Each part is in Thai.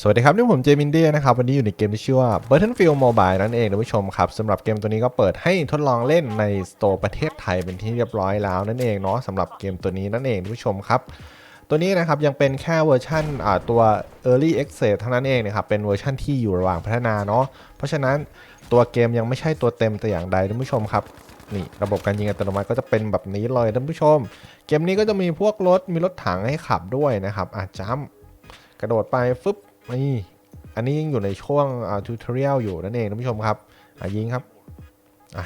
สวัสดีครับนี่ผมเจมินเดียนะครับวันนี้อยู่ในเกมที่ชื่อว่า Battlefield Mobile นั่นเองท่านผู้ชมครับสำหรับเกมตัวนี้ก็เปิดให้ทดลองเล่นในสโตร์ประเทศไทยเป็นที่เรียบร้อยแล้วนั่นเองเนาะสำหรับเกมตัวนี้นั่นเองท่านผู้ชมครับ ตัวนี้นะครับยังเป็นแค่เวอร์ชันตัว Early Access เท่านั้นเองนะครับเป็นเวอร์ชันที่อยู่ระหว่างพัฒนาเนาะเพราะฉะนั้นตัวเกมยังไม่ใช่ตัวเต็มแต่อย่างใดท่านผู้ชมครับนี่ระบบการยิงอัตโนมัติก็จะเป็นแบบนี้เลยท่านผู้ชม เกมนี้ก็จะมีพวกรถมีรถถังให้ขับด้วยนะครับอาจัมกระโดดไปฟึบ นี่อันนี้ยังอยู่ในช่วงอ่าทูทอเรียลอยู่นั่นเองท่านผู้ชมครับอะยิงครับอะ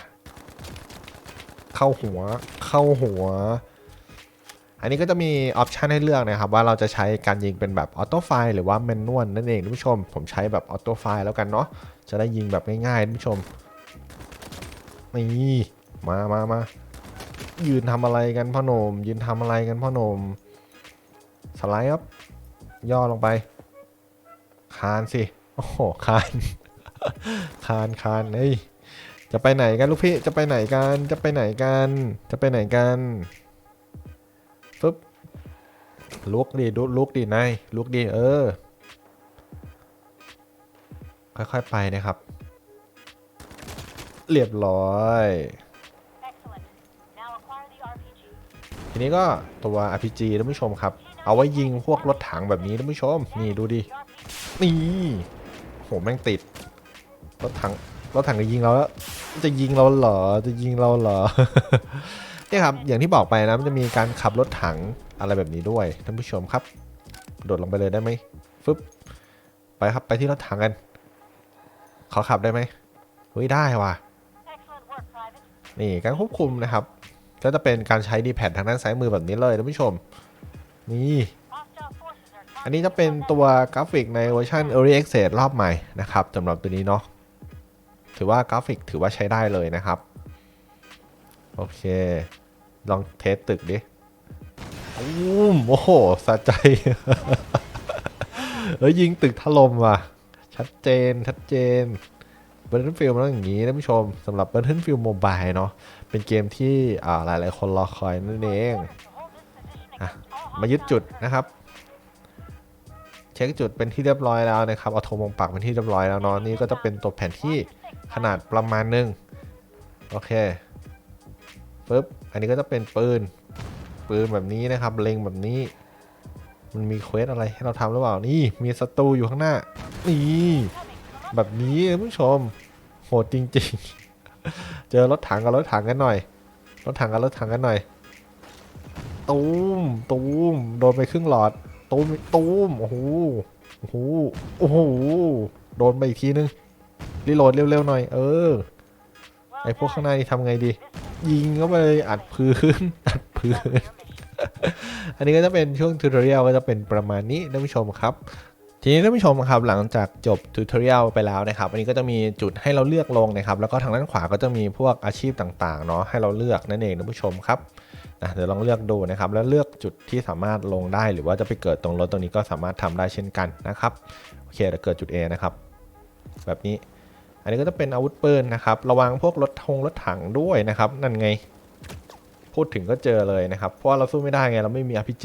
เข้าหัวเข้าหัว อันนี้ก็จะมีออปชันให้เลือกนะครับ ว่าเราจะใช้การยิงเป็นแบบออโต้ไฟหรือว่าแมนนวลนั่นเองท่านผู้ชม ผมใช้แบบออโต้ไฟแล้วกันเนาะจะได้ยิงแบบง่ายๆท่านผู้ชมนี่มามามายืนทำอะไรกันพ่อหนุ่มยืนทำอะไรกันพ่อหนุ่มสไลด์ครับย่อลงไปานสิ โอ้โห คาน คานคานเฮ้ย จะไปไหนกันลูกพี่ จะไปไหนกัน จะไปไหนกัน จะไปไหนกันฟึบลุกดีดลุกดีนายลุกดีเออ ค่อยๆไปนะครับ เรียบร้อย ทีนี้ก็ตัว RPG ท่านผู้ชมครับ เอาไว้ยิงพวกรถถังแบบนี้ท่านผู้ชม นี่ดูดิ นี่โหแม่งติดรถถังรถถังจะยิงเราแล้วจะยิงเราเหรอจะยิงเราเหรอเนี่ยครับอย่างที่บอกไปนะมันจะมีการขับรถถังอะไรแบบนี้ด้วยท่านผู้ชมครับ โดดลงไปเลยได้ไหมฟึบไปครับไปที่รถถังกันขอขับได้ไหมเฮ้ยได้ว่ะนี่การควบคุมนะครับ ก็จะเป็นการใช้ดีแพดทางด้านซ้ายมือแบบนี้เลยท่านผู้ชม นี่ อันนี้จะเป็นตัวกราฟิกในเวอร์ชัน Early Access รอบใหม่นะครับสำหรับตัวนี้เนาะถือว่ากราฟิกถือว่าใช้ได้เลยนะครับ โอเค ลองเทสตึกดิอู้มโอ้โหสะใจเอ้ยยิงตึกถล่มว่ะ ชัดเจน ชัดเจน Battlefield มันต้องอย่างนี้ท่านผู้ชมสำหรับ Battlefield Mobile เนาะเป็นเกมที่อ่าหลายๆ คนรอคอยนั่นเองมายึดจุดนะครับ เช็คจุดเป็นที่เรียบร้อยแล้วนะครับเอาโทรมงปักเป็นที่เรียบร้อยแล้วเนาะนี่ก็จะเป็นตัวแผนที่ขนาดประมาณหนึงโอเคปึ๊บอันนี้ก็จะเป็นปืนปืนแบบนี้นะครับ เล็งแบบนี้ มันมีเควสอะไรให้เราทำหรือเปล่านี่มีศัตรูอยู่ข้างหน้านี่แบบนี้ผู้ชมโหดจริงๆ เจอรถถังกับรถถังกันหน่อยรถถังกับรถถังกันหน่อยตูมตูมโดนไปครึ่งหลอด ตูมตูมโอ้โหโอ้โหโอ้โหโดนไปอีกทีนึงรีโหลดเร็วๆหน่อย เออไอพวกข้างในทำไงดี ยิงเข้าไปอัดพื้นอัดพื้น อันนี้ก็จะเป็นช่วงทูตอเรียลก็จะเป็นประมาณนี้ท่านผู้ชมครับทีนี้ท่านผู้ชมครับหลังจากจบทูตอเรียลไปแล้วนะครับอันนี้ก็จะมีจุดให้เราเลือกลงนะครับ แล้วก็ทางด้านขวาก็จะมีพวกอาชีพต่างๆเนาะให้เราเลือกนั่นเองท่านผู้ชมครับ นะเดี๋ยวลองเลือกดูนะครับ แล้วเลือกจุดที่สามารถลงได้หรือว่าจะไปเกิดตรงรถตรงนี้ก็สามารถทำได้เช่นกันนะครับโอเคเดี๋ยวเกิดจุด A นะครับ แบบนี้ อันนี้ก็จะเป็นอาวุธปืนนะครับ ระวังพวกรถทงรถถังด้วยนะครับ นั่นไง พูดถึงก็เจอเลยนะครับ เพราะว่าเราสู้ไม่ได้ไงเราไม่มี RPG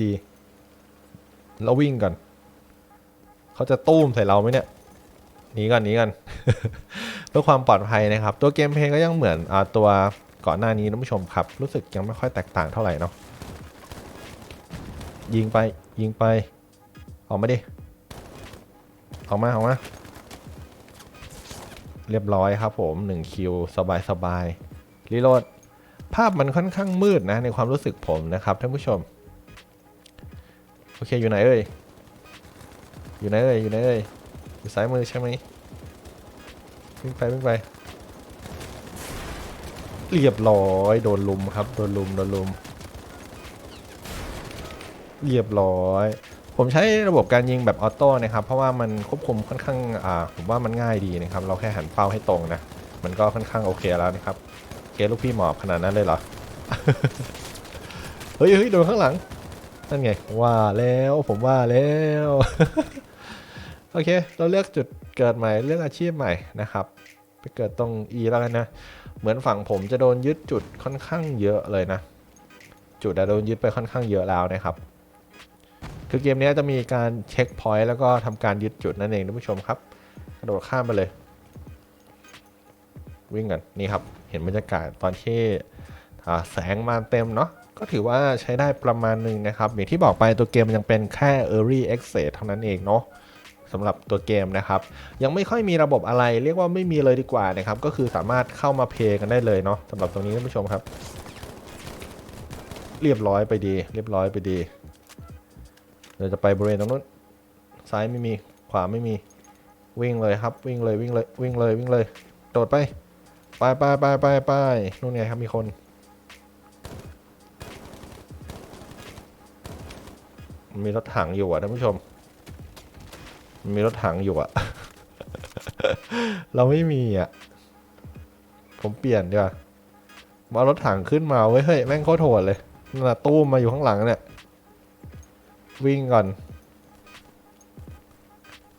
เราวิ่งก่อนเขาจะตู้มใส่เราไหมเนี่ยหนีก่อนหนีก่อนเพื่อความปลอดภัยนะครับ ตัวเกมเพลย์ก็ยังเหมือนอตัว ก่อนหน้านี้ท่านผู้ชมครับ รู้สึกยังไม่ค่อยแตกต่างเท่าไหร่เนาะยิงไปยิงไป ออกมาดิ ออกมาออกมา เรียบร้อยครับผม1คิวสบายสบายรีโหลดภาพมันค่อนข้างมืดนะในความรู้สึกผมนะครับท่านผู้ชม โอเคอยู่ไหนเอ่ยอยู่ไหนเอ่ยอยู่ไหนเอ่ยอยู่ซ้ายมือใช่ไหมวิ่งไปวิ่งไป เรียบร้อยโดนลุมครับโดนลุมโดนลุม เรียบร้อย ผมใช้ระบบการยิงแบบออโต้นะครับ เพราะว่ามันควบคุมค่อนข้างอ่าผมว่ามันง่ายดีนะครับ เราแค่หันเป้าให้ตรงนะ มันก็ค่อนข้างโอเคแล้วนะครับโอเคลูกพี่หมอบขนาดนั้นเลยเหรอ เฮ้ยเฮ้ยโดนข้างหลัง นั่นไง ว่าแล้วผมว่าแล้ว โอเค เราเลือกจุดเกิดใหม่เลือกอาชีพใหม่นะครับ ไปเกิดตรง E แล้วกันนะ เหมือนฝั่งผมจะโดนยึดจุดค่อนข้างเยอะเลยนะ จุดโดนยึดไปค่อนข้างเยอะแล้วนะครับ คือเกมนี้จะมีการเช็คพอยต์แล้วก็ทำการยึดจุดนั่นเองท่านผู้ชมครับ กระโดดข้ามไปเลย วิ่งกันนี่ครับ เห็นบรรยากาศตอนที่อ่าแสงมาเต็มเนาะก็ถือว่าใช้ได้ประมาณหนึ่งนะครับ อย่างที่บอกไปตัวเกมมันยังเป็นแค่ Early Access เท่านั้นเองเนาะ สำหรับตัวเกมนะครับ ยังไม่ค่อยมีระบบอะไร เรียกว่าไม่มีเลยดีกว่านะครับ ก็คือสามารถเข้ามาเพย์กันได้เลยเนาะสำหรับตรงนี้ท่านผู้ชมครับ เรียบร้อยไปดี เรียบร้อยไปดีเดี๋ยวจะไปบริเวณตรงนู้นซ้ายไม่มีขวาไม่มีวิ่งเลยครับวิ่งเลยวิ่งเลยวิ่งเลยวิ่งเลยโดดไปไปไปไปไปไปนู่นไงครับมีคน มีรถถังอยู่อะท่านผู้ชม มีรถถังอยู่อะเราไม่มีอะผมเปลี่ยนดีกว่ามาเอารถถังขึ้นมาเว้ยเฮ้ยแม่งโคตรโหดเลยนั่นน่ะตู้มมาอยู่ข้างหลังเนี่ยวิ่งก่อน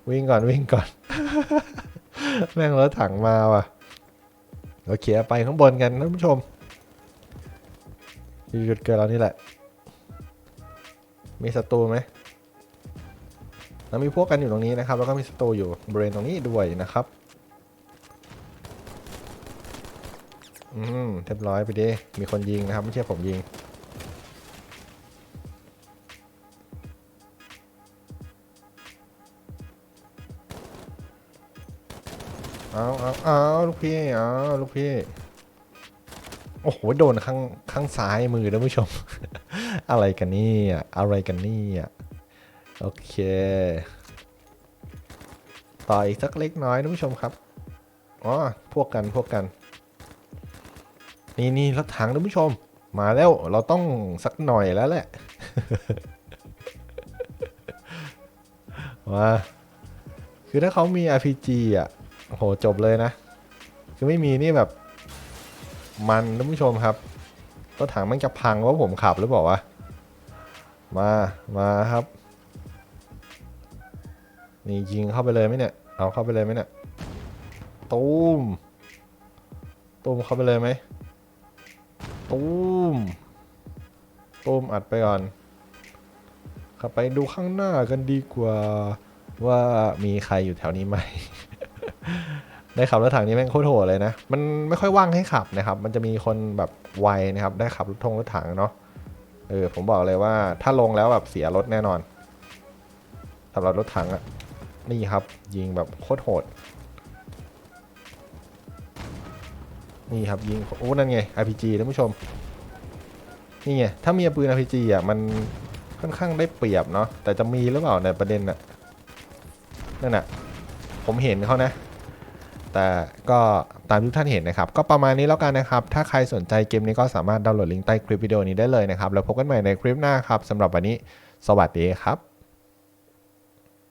วิ่งก่อนวิ่งก่อน แม่งรถถังมาว่ะโอเคไปข้างบนกันท่านผู้ชมอยู่จุดเกิดเรานี่แหละ มีศัตรูไหม แล้วมีพวกกันอยู่ตรงนี้นะครับ แล้วก็มีศัตรูอยู่บริเวณตรงนี้ด้วยนะครับ อืมเรียบร้อยไปดิ มีคนยิงนะครับ ไม่ใช่ผมยิง เอาเอาเอาลูกพี่ เอาลูกพี่ โอ้โห โดนข้างข้างซ้ายมือท่านผู้ชม อะไรกันนี่อะอะไรกันนี่อะ โอเค ต่ออีกสักเล็กน้อยท่านผู้ชมครับ อ๋อ พวกกันพวกกัน นี่นี่รถถังท่านผู้ชม มาแล้วเราต้องสักหน่อยแล้วแหละ มา คือถ้าเขามี RPG อะโหจบเลยนะ คือไม่มีนี่แบบ มันท่านผู้ชมครับรถถังมันจะพังเพราะผมขับหรือเปล่าวะ มา มาครับ นี่ยิงเข้าไปเลยไหมเนี่ย เอาเข้าไปเลยไหมเนี่ย ตูม ตูมเข้าไปเลยไหม ตูม ตูมอัดไปก่อนขับไปดูข้างหน้ากันดีกว่าว่ามีใครอยู่แถวนี้ไหม ได้ขับรถถังนี้แม่งโคตรโหดเลยนะ มันไม่ค่อยว่างให้ขับนะครับ มันจะมีคนแบบไวนะครับ ได้ขับรถทงรถถังเนาะ เออผมบอกเลยว่าถ้าลงแล้วแบบเสียรถแน่นอนสำหรับรถถังอะ นี่ครับยิงแบบโคตรโหด นี่ครับยิงโอ้นั่นไง RPG ท่านผู้ชม นี่ไงถ้ามีปืน RPG อะมันค่อนข้างได้เปรียบเนาะแต่จะมีหรือเปล่าในประเด็นน่ะนั่นน่ะผมเห็นเขานะ แต่ก็ตามที่ท่านเห็นนะครับ ก็ประมาณนี้แล้วกันนะครับ ถ้าใครสนใจเกมนี้ก็สามารถดาวน์โหลดลิงก์ใต้คลิปวิดีโอนี้ได้เลยนะครับ แล้วพบกันใหม่ในคลิปหน้าครับสำหรับวันนี้ สวัสดีครับ